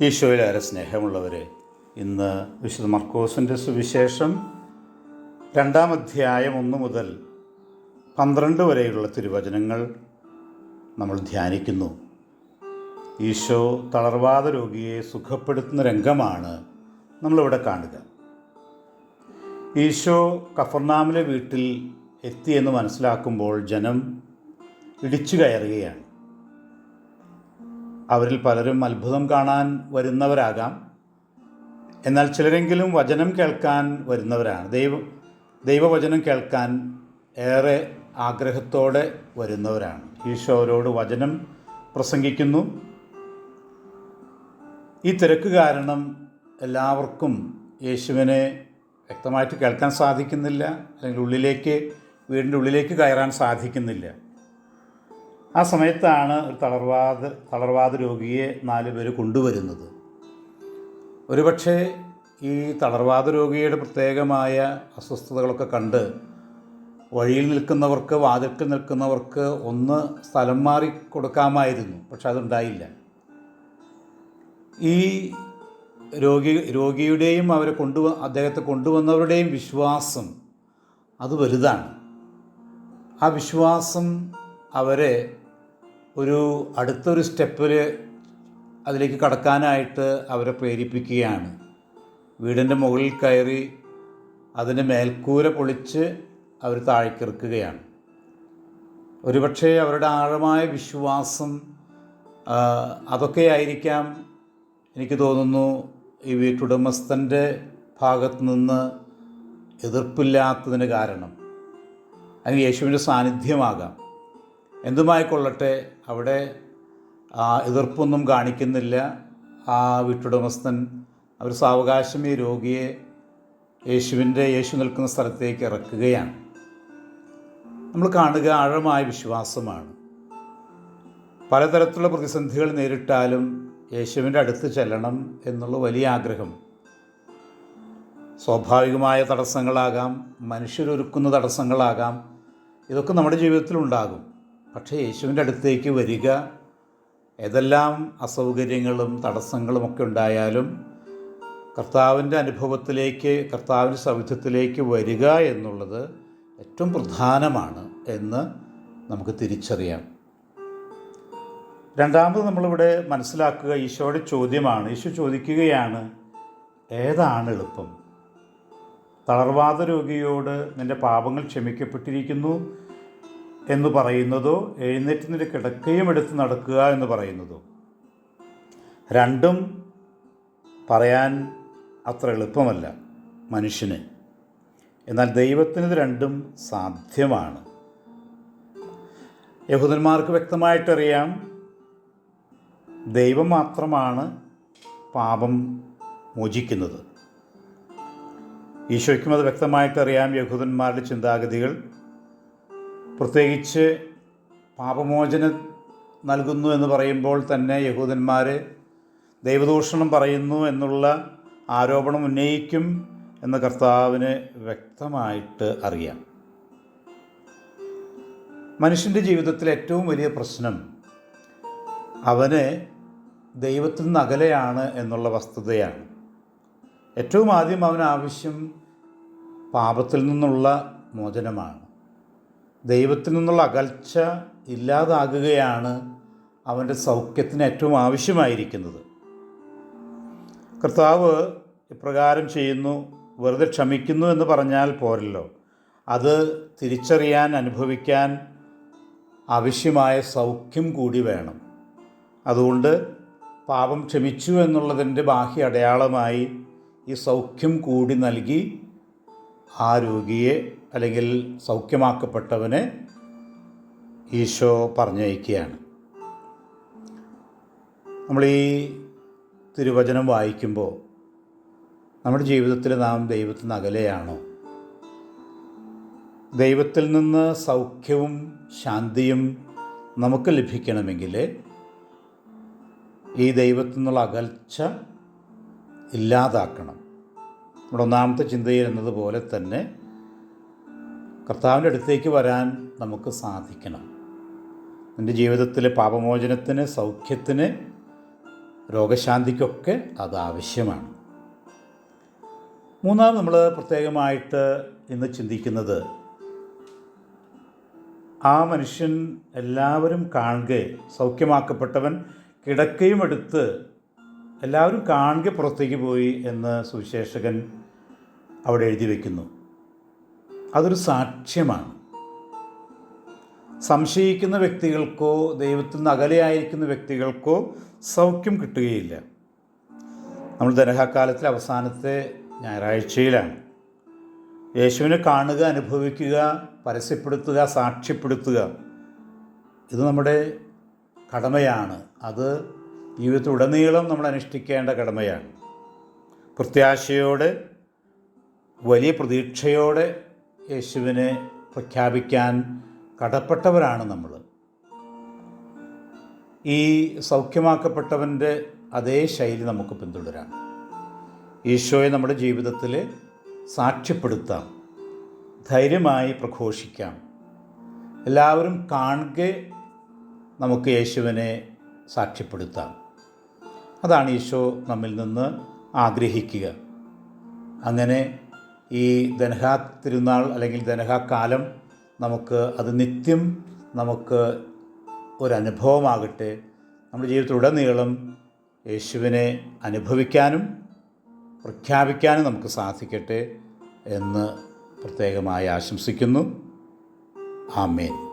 ഈശോയിലേറെ സ്നേഹമുള്ളവരെ ഇന്ന് വിശുദ്ധ മർക്കോസിന്റെ സുവിശേഷം രണ്ടാം അധ്യായം ഒന്ന് മുതൽ പന്ത്രണ്ട് വരെയുള്ള തിരുവചനങ്ങൾ നമ്മൾ ധ്യാനിക്കുന്നു. ഈശോ തളർവാദ രോഗിയെ സുഖപ്പെടുത്തുന്ന രംഗമാണ് നമ്മളിവിടെ കാണുക. ഈശോ കഫർനാമിലെ വീട്ടിൽ എത്തിയെന്ന് മനസ്സിലാക്കുമ്പോൾ ജനം ഇടിച്ചു കയറുകയാണ്. അവരിൽ പലരും അത്ഭുതം കാണാൻ വരുന്നവരാകാം. എന്നാൽ ചിലരെങ്കിലും വചനം കേൾക്കാൻ വരുന്നവരാണ്. ദൈവ ദൈവവചനം കേൾക്കാൻ ഏറെ ആഗ്രഹത്തോടെ വരുന്നവരാണ്. ഈശോ അവരോട് വചനം പ്രസംഗിക്കുന്നു. ഈ തിരക്ക് കാരണം എല്ലാവർക്കും യേശുവിനെ വ്യക്തമായിട്ട് കേൾക്കാൻ സാധിക്കുന്നില്ല. അല്ലെങ്കിൽ ഉള്ളിലേക്ക് വീടിന്റെ ഉള്ളിലേക്ക് കയറാൻ സാധിക്കുന്നില്ല. ആ സമയത്താണ് ഒരു തളർവാദ തളർവാദ രോഗിയെ നാല് പേര് കൊണ്ടുവരുന്നത്. ഒരുപക്ഷെ ഈ തളർവാദ രോഗിയുടെ പ്രത്യേകമായ അസ്വസ്ഥതകളൊക്കെ കണ്ട് വഴിയിൽ നിൽക്കുന്നവർക്ക് വാതിൽക്കൽ നിൽക്കുന്നവർക്ക് ഒന്ന് സ്ഥലം മാറി കൊടുക്കാമായിരുന്നു പക്ഷെ അതുണ്ടായില്ല. ഈ രോഗി രോഗിയുടെയും അവരെ കൊണ്ടുവ അദ്ദേഹത്തെ കൊണ്ടുവന്നവരുടെയും വിശ്വാസം അത് വലുതാണ്. ആ വിശ്വാസം അവരെ ഒരു അടുത്തൊരു സ്റ്റെപ്പിൽ അതിലേക്ക് കടക്കാനായിട്ട് അവരെ പ്രേരിപ്പിക്കുകയാണ്. വീടിന്റെ മുകളിൽ കയറി അതിന്റെ മേൽക്കൂര പൊളിച്ച് അവർ താഴേക്കിറക്കുകയാണ് ഒരുപക്ഷെ അവരുടെ ആഴമായ വിശ്വാസം അതൊക്കെ ആയിരിക്കാം എനിക്ക് തോന്നുന്നു ഈ വീട്ടുടമസ്ഥന്റെ ഭാഗത്തു നിന്ന് എതിർപ്പില്ലാത്തതിന് കാരണം. അല്ലെങ്കിൽ യേശുവിന്റെ സാന്നിധ്യമാകാം. എന്തുമായിക്കൊള്ളട്ടെ അവിടെ എതിർപ്പൊന്നും കാണിക്കുന്നില്ല. ആ വീട്ടുടമസ്ഥൻ അവർ സാവകാശം ഈ രോഗിയെ യേശുവിന്റെ യേശു നിൽക്കുന്ന സ്ഥലത്തേക്ക് ഇറക്കുകയാണ്. നമ്മൾ കാണുക ആഴമായ വിശ്വാസമാണ്. പലതരത്തിലുള്ള പ്രതിസന്ധികൾ നേരിട്ടാലും യേശുവിന്റെ അടുത്ത് ചെല്ലണം എന്നുള്ള വലിയ ആഗ്രഹം. സ്വാഭാവികമായ തടസ്സങ്ങളാകാം മനുഷ്യരൊരുക്കുന്ന തടസ്സങ്ങളാകാം. ഇതൊക്കെ നമ്മുടെ ജീവിതത്തിലുണ്ടാകും. പക്ഷേ യേശുവിന്റെ അടുത്തേക്ക് വരിക ഏതെല്ലാം അസൗകര്യങ്ങളും തടസ്സങ്ങളുമൊക്കെ ഉണ്ടായാലും കർത്താവിന്റെ അനുഭവത്തിലേക്ക് കർത്താവിന്റെ സൗഖ്യത്തിലേക്ക് വരിക എന്നുള്ളത് ഏറ്റവും പ്രധാനമാണ് എന്ന് നമുക്ക് തിരിച്ചറിയാം. രണ്ടാമത് നമ്മളിവിടെ മനസ്സിലാക്കുക ഈശോയുടെ ചോദ്യമാണ്. ഈശോ ചോദിക്കുകയാണ് ഏതാണ് എളുപ്പം? തളർവാദ രോഗിയോട് നിന്റെ പാപങ്ങൾ ക്ഷമിക്കപ്പെട്ടിരിക്കുന്നു. എന്ന് പറയുന്നതോ എഴുന്നേറ്റ് നിന്റെ കിടക്കയും എടുത്ത് നടക്കുക എന്ന് പറയുന്നതോ. രണ്ടും പറയാൻ അത്ര എളുപ്പമല്ല മനുഷ്യന്. എന്നാൽ ദൈവത്തിന് ഇത് രണ്ടും സാധ്യമാണ്. യഹൂദന്മാർക്ക് വ്യക്തമായിട്ടറിയാം ദൈവം മാത്രമാണ് പാപം മോചിക്കുന്നത്. ഈശോയ്ക്കും അത് വ്യക്തമായിട്ടറിയാം യഹൂദന്മാരുടെ ചിന്താഗതികൾ പ്രത്യേകിച്ച് പാപമോചനം നൽകുന്നു എന്ന് പറയുമ്പോൾ തന്നെ യഹൂദന്മാർ ദൈവദൂഷണം പറയുന്നു എന്നുള്ള ആരോപണം ഉന്നയിക്കും എന്ന് കർത്താവിന് വ്യക്തമായിട്ട് അറിയാം. മനുഷ്യന്റെ ജീവിതത്തിലെ ഏറ്റവും വലിയ പ്രശ്നം അവന് ദൈവത്തിൽ നിന്ന് അകലെയാണ് എന്നുള്ള വസ്തുതയാണ്. ഏറ്റവും ആദ്യം അവനാവശ്യം പാപത്തിൽ നിന്നുള്ള മോചനമാണ്. ദൈവത്തിൽ നിന്നുള്ള അകൽച്ച ഇല്ലാതാകുകയാണ് അവന്റെ സൗഖ്യത്തിന് ഏറ്റവും ആവശ്യമായിരിക്കുന്നത്. കർത്താവ് ഇപ്രകാരം ചെയ്യുന്നു വെറുതെ ക്ഷമിക്കുന്നു എന്ന് പറഞ്ഞാൽ പോരല്ലോ. അത് തിരിച്ചറിയാൻ അനുഭവിക്കാൻ ആവശ്യമായ സൗഖ്യം കൂടി വേണം. അതുകൊണ്ട് പാപം ക്ഷമിച്ചു എന്നുള്ളതിന്റെ ബാഹ്യ അടയാളമായി ഈ സൗഖ്യം കൂടി നൽകി ആ രോഗിയെ അല്ലെങ്കിൽ സൗഖ്യമാക്കപ്പെട്ടവന് ഈശോ പറഞ്ഞയക്കുകയാണ്. നമ്മൾ ഈ തിരുവചനം വായിക്കുമ്പോൾ നമ്മുടെ ജീവിതത്തിൽ നാം ദൈവത്തിന് അകലെയാണോ? ദൈവത്തിൽ നിന്ന് സൗഖ്യവും ശാന്തിയും നമുക്ക് ലഭിക്കണമെങ്കിൽ ഈ ദൈവത്തിൽ നിന്നുള്ള അകൽച്ച ഇല്ലാതാക്കണം. നമ്മുടെ ഒന്നാമത്തെ ചിന്തയിൽ എന്നതുപോലെ തന്നെ കർത്താവിന്റെ അടുത്തേക്ക് വരാൻ നമുക്ക് സാധിക്കണം. എന്റെ ജീവിതത്തിലെ പാപമോചനത്തിന് സൗഖ്യത്തിന് രോഗശാന്തിക്കൊക്കെ അത് ആവശ്യമാണ്. മൂന്നാം നമ്മൾ പ്രത്യേകമായിട്ട് ഇന്ന് ചിന്തിക്കുന്നത് ആ മനുഷ്യൻ എല്ലാവരും കാണുക സൗഖ്യമാക്കപ്പെട്ടവൻ കിടക്കയും എടുത്ത് എല്ലാവരും കാണുക പുറത്തേക്ക് പോയി എന്ന് സുവിശേഷകൻ അവിടെ എഴുതി വയ്ക്കുന്നു അതൊരു സാക്ഷ്യമാണ്. സംശയിക്കുന്ന വ്യക്തികൾക്കോ ദൈവത്തിൽ നിന്ന് അകലെയായിരിക്കുന്ന വ്യക്തികൾക്കോ സൗഖ്യം കിട്ടുകയില്ല. നമ്മൾ ദനഹക്കാലത്തിലെ അവസാനത്തെ ഞായറാഴ്ചയിലാണ്. യേശുവിനെ കാണുക അനുഭവിക്കുക പരസ്യപ്പെടുത്തുക സാക്ഷ്യപ്പെടുത്തുക ഇത് നമ്മുടെ കടമയാണ്. അത് ജീവിതത്തിലുടനീളം നമ്മൾ അനുഷ്ഠിക്കേണ്ട കടമയാണ്. പ്രത്യാശയോടെ വലിയ പ്രതീക്ഷയോടെ യേശുവിനെ പ്രഖ്യാപിക്കാൻ കടപ്പെട്ടവരാണ് നമ്മൾ. ഈ സൗഖ്യമാക്കപ്പെട്ടവന്റെ അതേ ശൈലി നമുക്ക് പിന്തുടരാം. ഈശോയെ നമ്മുടെ ജീവിതത്തിൽ സാക്ഷ്യപ്പെടുത്താം ധൈര്യമായി പ്രഘോഷിക്കാം. എല്ലാവരും കാണുക നമുക്ക് യേശുവിനെ സാക്ഷ്യപ്പെടുത്താം. അതാണ് ഈശോ നമ്മിൽ നിന്ന് ആഗ്രഹിക്കുക. അങ്ങനെ ഈ ദനഹാ തിരുനാൾ അല്ലെങ്കിൽ ദനഹാ കാലം നമുക്ക് അത് നിത്യം നമുക്ക് ഒരനുഭവമാകട്ടെ. നമ്മുടെ ജീവിതത്തിലുടനീളം യേശുവിനെ അനുഭവിക്കാനും പ്രഖ്യാപിക്കാനും നമുക്ക് സാധിക്കട്ടെ എന്ന് പ്രത്യേകമായി ആശംസിക്കുന്നു. ആമേൻ.